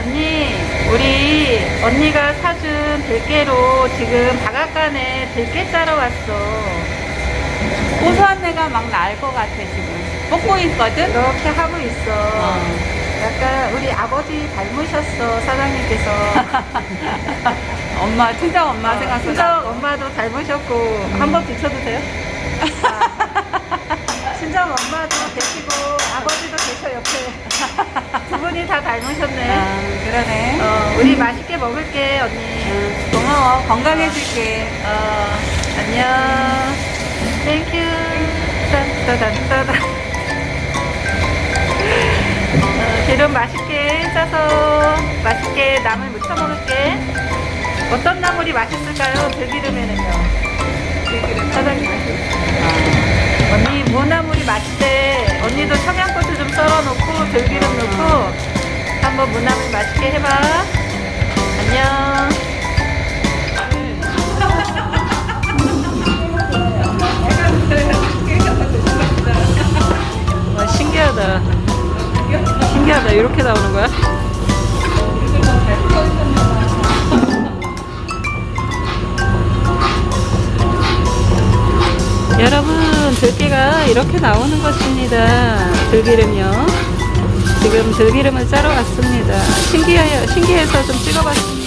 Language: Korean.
언니, 우리 언니가 사준 들깨로 지금 바닷간에 들깨 짜러 왔어. 고소한 내가 막 날 것 같아 지금 뽑고 있거든 이렇게 하고 있어. 어. 약간 우리 아버지 닮으셨어, 사장님께서. 엄마 친정 엄마 어, 생각보다 친정 엄마도 닮으셨고, 한번 비춰도 돼요? 아, 친정 엄마도 계시고, 아버지도 계셔, 옆에. 두 분이 다 닮으셨네. 아, 그러네 어, 우리 맛있게 먹을게, 언니. 응, 고마워 건강해질게 어, 안녕. 땡큐. 딴따단따단. 어, 기름 맛있게 짜서 맛있게 나물 무쳐 먹을게. 어떤 나물이 맛있을까요? 들기름에는요. 들기름 사장님. 아, 언니 무나물이 맛있대. 언니도 청양고추 좀 썰어 놓고 들기름 넣고 한번 무나물 맛있게 해봐. 안녕. 와, 신기하다. 신기하다. 이렇게 나오는 거야? 여러분, 들깨가 이렇게 나오는 것입니다. 들기름요. 지금 들기름을 짜러 왔습니다. 신기해요. 신기해서 좀 찍어봤습니다.